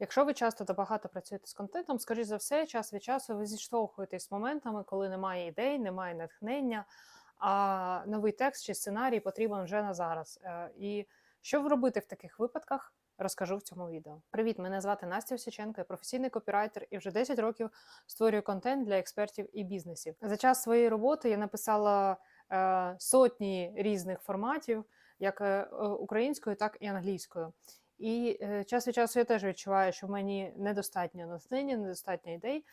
Якщо ви часто та багато працюєте з контентом, скоріш за все, час від часу ви зіштовхуєтесь з моментами, коли немає ідей, немає натхнення, а новий текст чи сценарій потрібен вже на зараз. Е, І що робити в таких випадках? Розкажу в цьому відео. Привіт, мене звати Настя Осіченко, я професійний копірайтер і вже 10 років створюю контент для експертів і бізнесів. За час своєї роботи я написала е, сотні різних форматів, як е, українською, так і англійською. І е, час від часу я теж відчуваю, що мені недостатньо натхнення, недостатньо ідей.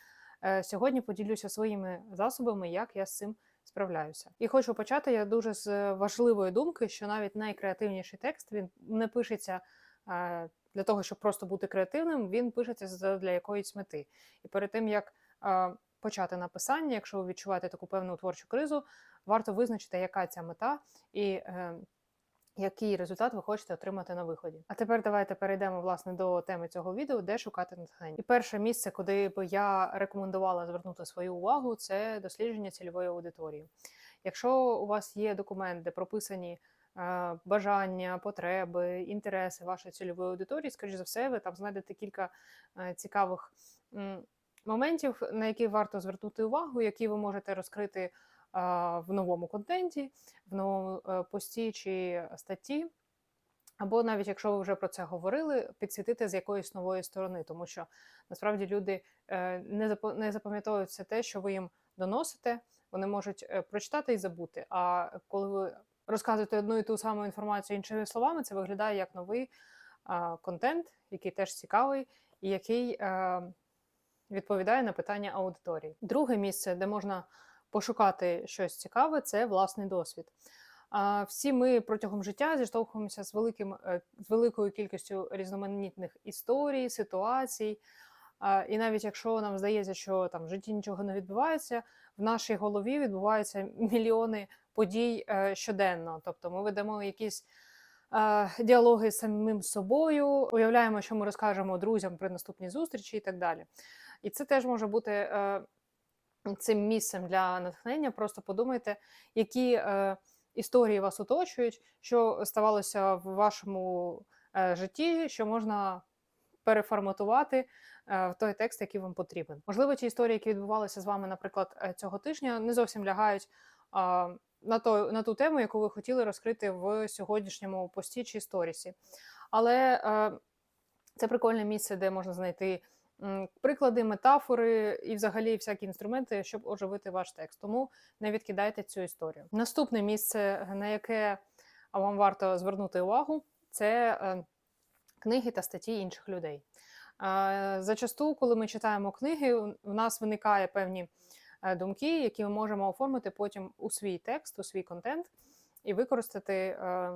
Е, сьогодні поділюся своїми засобами, як я з цим справляюся. І хочу почати я дуже з важливої думки, що навіть найкреативніший текст він не пишеться е, для того, щоб просто бути креативним, він пишеться для якоїсь мети. І перед тим як почати написання, якщо ви відчуваєте таку певну творчу кризу, варто визначити, яка ця мета і який результат ви хочете отримати на виході. А тепер давайте перейдемо власне до теми цього відео, де шукати натхнення. І перше місце, куди би я рекомендувала звернути свою увагу, це дослідження цільової аудиторії. Якщо у вас є документ, де прописані е, бажання, потреби, інтереси вашої цільової аудиторії, скоріш за все, ви там знайдете кілька е, цікавих моментів, на які варто звернути увагу, які ви можете розкрити в новому контенті, в новому е, пості чи статті. Або навіть якщо ви вже про це говорили, підсвітити з якоїсь нової сторони, тому що насправді люди е, не запам'ятовують все те, що ви їм доносите, вони можуть е, прочитати і забути. А коли ви розказуєте одну і ту саму інформацію іншими словами, це виглядає як новий контент, який теж цікавий, і який відповідає на питання аудиторії. Друге місце, де можна пошукати щось цікаве, це власний досвід. Всі ми протягом життя зіштовхуємося з великим е, з великою кількістю різноманітних історій, ситуацій. І навіть якщо нам здається, що там в житті нічого не відбувається, в нашій голові відбуваються мільйони подій е, щоденно. Тобто ми ведемо якісь е, діалоги з самим собою, уявляємо, що ми розкажемо друзям при наступній зустрічі і так далі. І це теж може бути цим місцем для натхнення. Просто подумайте, які е, історії вас оточують, що ставалося в вашому е, житті, що можна переформатувати е, в той текст, який вам потрібен. Можливо, ті історії, які відбувалися з вами, наприклад, е, цього тижня, не зовсім лягають. На то, на ту тему, яку ви хотіли розкрити в сьогоднішньому пості чи сторісі. Але е, це прикольне місце, де можна знайти приклади, метафори і, взагалі, всякі інструменти, щоб оживити ваш текст. Тому не відкидайте цю історію. Наступне місце, на яке вам варто звернути увагу, це е, книги та статті інших людей. Зачасту, коли ми читаємо книги, у нас виникає певні е, думки, які ми можемо оформити потім у свій текст, у свій контент і використати е,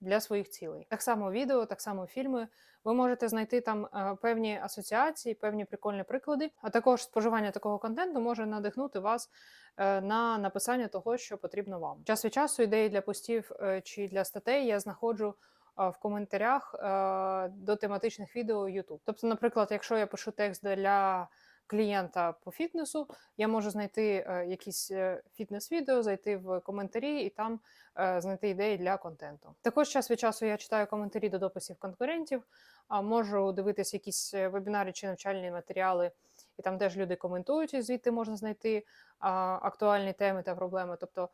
для своїх цілей. Так само відео, так само фільми. Ви можете знайти там е, певні асоціації, певні прикольні приклади. А також споживання такого контенту може надихнути вас е, на написання того, що потрібно вам. Час від часу ідеї для постів е, чи для статей я знаходжу. В коментарях до тематичних відео YouTube. Тобто, наприклад, якщо я пишу текст для клієнта по фітнесу, я можу знайти е, якісь е, фітнес-відео, зайти в коментарі і там е, знайти ідеї для контенту. Також час від часу я читаю коментарі до дописів конкурентів, а можу дивитися якісь вебінари чи навчальні матеріали, і там теж люди коментують, і звідти можна знайти актуальні теми та проблеми. Тобто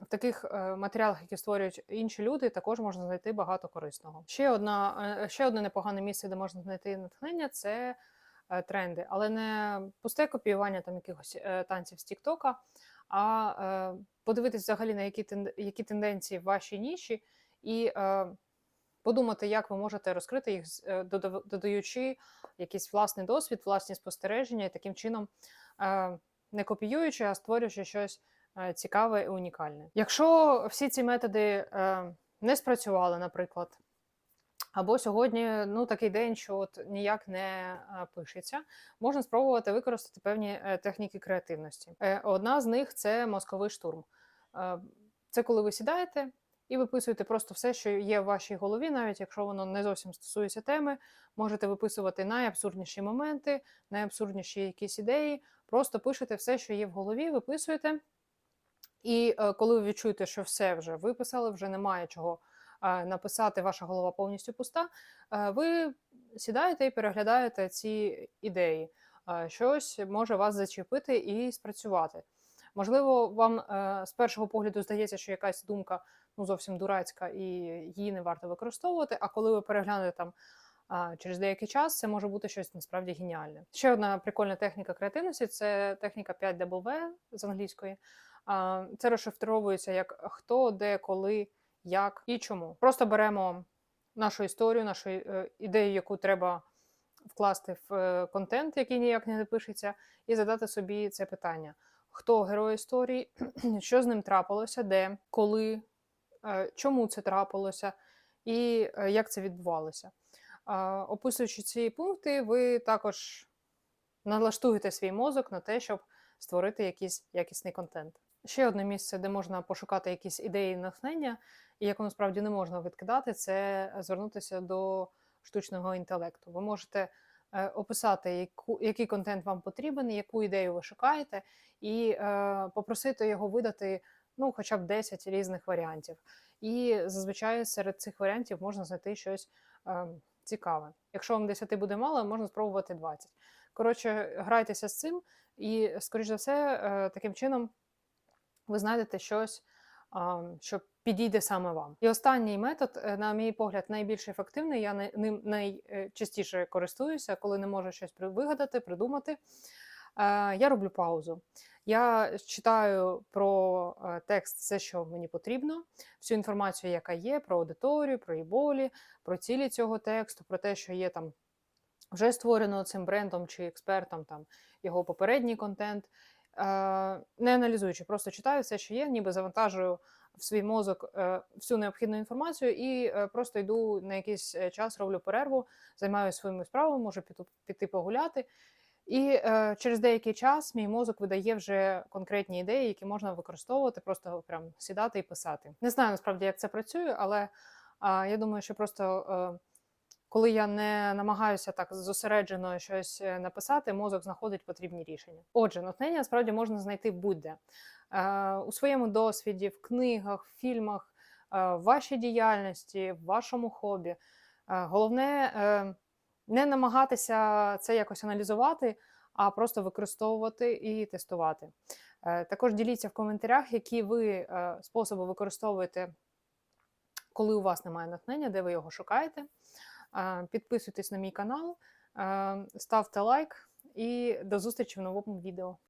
в таких матеріалах, які створюють інші люди, також можна знайти багато корисного. Ще одна ще одне непогане місце, де можна знайти натхнення, це тренди, але не пусте копіювання там якихось е, танців з Тіктока, а е, подивитись взагалі на які які тенденції в вашій ніші, і подумати, як ви можете розкрити їх, додаючи якийсь власний досвід, власні спостереження, і таким чином не копіюючи, а створюючи щось цікаве і унікальне. Якщо всі ці методи не спрацювали, наприклад. Або сьогодні ну такий день, що от ніяк не пишеться, можна спробувати використати певні е, техніки креативності. Е, одна з них це мозковий штурм. Е, це коли ви сідаєте і виписуєте просто все, що є в вашій голові, навіть якщо воно не зовсім стосується теми, можете виписувати найабсурдніші моменти, найабсурдніші якісь ідеї. Просто пишете все, що є в голові, виписуєте. І коли ви відчуєте, що все вже виписали, вже немає чого написати, ваша голова повністю пуста, ви сідаєте і переглядаєте ці ідеї. Е, Щось може вас зачепити і спрацювати. Можливо, вам е, з першого погляду здається, що якась думка ну, зовсім дурацька і її не варто використовувати. А коли ви переглянете там через деякий час, це може бути щось насправді геніальне. Ще одна прикольна техніка креативності це техніка 5W з англійської. Це розшифровується як хто, де, коли, як і чому. Просто беремо нашу історію, нашу е, ідею, яку треба вкласти в е, контент, який ніяк не напишеться, і задати собі це питання: хто герой історії, що з ним трапилося, де, коли, е, чому це трапилося, і як це відбувалося. Описуючи ці пункти, ви також налаштуєте свій мозок на те, щоб створити якийсь якісний контент. Ще одне місце, де можна пошукати якісь ідеї натхнення, і яку насправді не можна відкидати, це звернутися до штучного інтелекту. Ви можете е, описати, яку, який контент вам потрібен, яку ідею ви шукаєте, і е, попросити його видати ну, хоча б 10 різних варіантів. І зазвичай серед цих варіантів можна знайти щось е, цікаве. Якщо вам 10 буде мало, можна спробувати 20. Коротше, грайтеся з цим, і, скоріш за все, е, таким чином ви знайдете щось, що підійде саме вам. І останній метод, е, на мій погляд, найбільш ефективний. Я ним найчастіше користуюся, коли не можу щось вигадати, придумати. Е, Я роблю паузу. Я читаю про е, текст все, що мені потрібно, всю інформацію, яка є, про аудиторію, про її болі, про цілі цього тексту, про те, що є там вже створено цим брендом чи експертом, там його попередній контент. Е, Не аналізуючи, просто читаю все, що є, ніби завантажую в свій мозок е, всю необхідну інформацію і е, просто йду на якийсь е, час, роблю перерву, займаюся своїми справами, можу піти, погуляти. І е, через деякий час мій мозок видає вже конкретні ідеї, які можна використовувати, просто прям сідати і писати. Не знаю насправді, як це працює, але а, я думаю, що просто е, коли я не намагаюся так зосереджено щось е, написати, мозок знаходить потрібні рішення. Отже, натхнення насправді можна знайти будь-де Е, у своєму досвіді, в книгах, в фільмах, е, в вашій діяльності, в вашому хобі. Е, Головне е, не намагатися це якось аналізувати, а просто використовувати і тестувати. Е, Також діліться в коментарях, які ви е, способи використовуєте, коли у вас немає натхнення, де ви його шукаєте. Підписуйтесь на мій канал, ставте лайк і до зустрічі в новому відео.